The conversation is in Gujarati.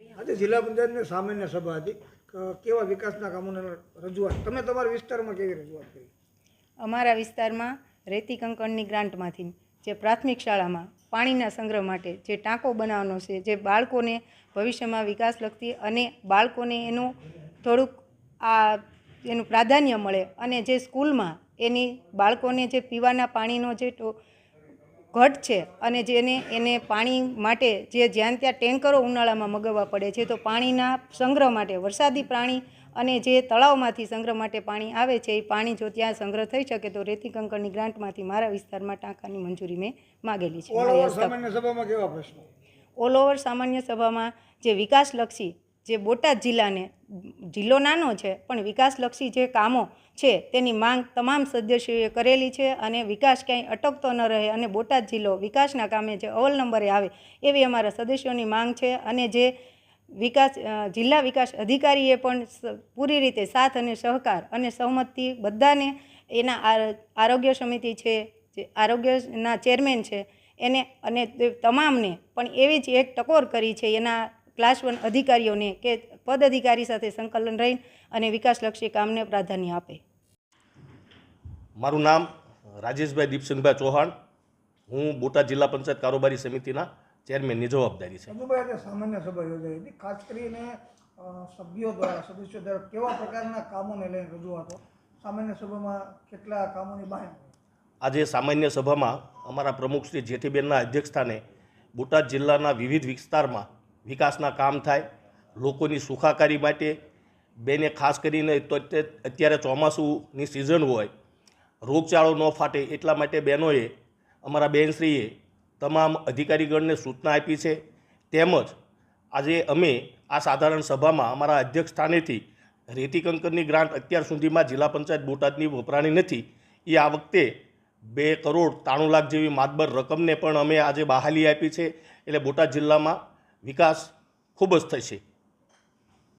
આજે જિલ્લા પંચાયતની સામાન્ય સભા હતી. કેવા વિકાસના કામોને રજૂઆત? તમે તમારા વિસ્તારમાં કેવી રજૂઆત કરી? અમારા વિસ્તારમાં રેતી કંકણની ગ્રાન્ટમાંથી જે પ્રાથમિક શાળામાં પાણીના સંગ્રહ માટે જે ટાંકો બનાવવાનો છે, જે બાળકોને ભવિષ્યમાં વિકાસ લગતી અને બાળકોને એનું થોડુંક આ એનું પ્રાધાન્ય મળે અને જે સ્કૂલમાં એની બાળકોને જે પીવાના પાણીનો જે ઘટ છે અને જેને એને પાણી માટે જે જ્યાં ત્યાં ટેન્કરો ઉનાળામાં મગાવવા પડે છે તો પાણીના સંગ્રહ માટે વરસાદી પાણી અને જે તળાવમાંથી સંગ્રહ માટે પાણી આવે છે એ પાણી જો ત્યાં સંગ્રહ થઈ શકે તો રેતી કંકણની ગ્રાન્ટમાંથી મારા વિસ્તારમાં ટાંકાની મંજૂરી મેં માગેલી છે. ઓલ ઓવર સામાન્ય સભામાં કેવા પ્રશ્નો? ઓલ ઓવર સામાન્ય સભામાં જે વિકાસલક્ષી જે બોટાદ જિલ્લાને, જિલ્લો નાનો છે, પણ વિકાસલક્ષી જે કામો છે, તેની માંગ તમામ સદસ્યોએ કરેલી છે અને વિકાસ ક્યાંય અટકતો ન રહે અને બોટાદ જિલ્લો વિકાસના કામે જે અવલ નંબરે આવે, એવી અમારા સદસ્યોની માંગ છે અને જે વિકાસ જિલ્લા વિકાસ અધિકારીએ પણ પૂરી રીતે સાથ અને સહકાર અને સહમતથી બધાને એના આરોગ્ય સમિતિ છે, જે આરોગ્યના ચેરમેન છે, એને અને તમામને પણ એવી જ એક ટકોર કરી છે, એના ક્લાસ વન અધિકારીઓને કે પદ અધિકારી સાથે સંકલન રહી અને વિકાસલક્ષી કામને પ્રાધાન્ય આપે. મારું નામ રાજેશભાઈ દીપસિંહભાઈ ચૌહાણ. હું બોટાદ જિલ્લા પંચાયત કારોબારી સમિતિના ચેરમેનની જવાબદારી છે. આજે સામાન્ય સભા યોજાઈ હતી. ખાસ કરીને સભ્યો દ્વારા સદસ્યો દ્વારા કેવા પ્રકારના કામોને લઈને રજૂઆતો? સામાન્ય સભામાં કેટલા કામોની બહાર આજે સામાન્ય સભામાં અમારા પ્રમુખ શ્રી જેઠીબેનના અધ્યક્ષસ્થાને બોટાદ જિલ્લાના વિવિધ વિસ્તારમાં વિકાસના કામ થાય, લોકોની સુખાકારી માટે, બેને ખાસ કરીને તો અત્યારે ચોમાસુની સિઝન હોય, રોગચાળો ન ફાટે એટલા માટે બહેનોએ, અમારા બહેનશ્રીએ તમામ અધિકારીગણને સૂચના આપી છે. તેમજ આજે અમે આ સાધારણ સભામાં અમારા અધ્યક્ષ સ્થાનેથી રેતી કંકરની ગ્રાન્ટ અત્યાર સુધીમાં જિલ્લા પંચાયત બોટાદની વપરાણી નથી. એ આ વખતે બે કરોડ ત્રાણું લાખ જેવી માતબર રકમને પણ અમે આજે બહાલી આપી છે. એટલે બોટાદ જિલ્લામાં વિકાસ ખૂબ જ થશે.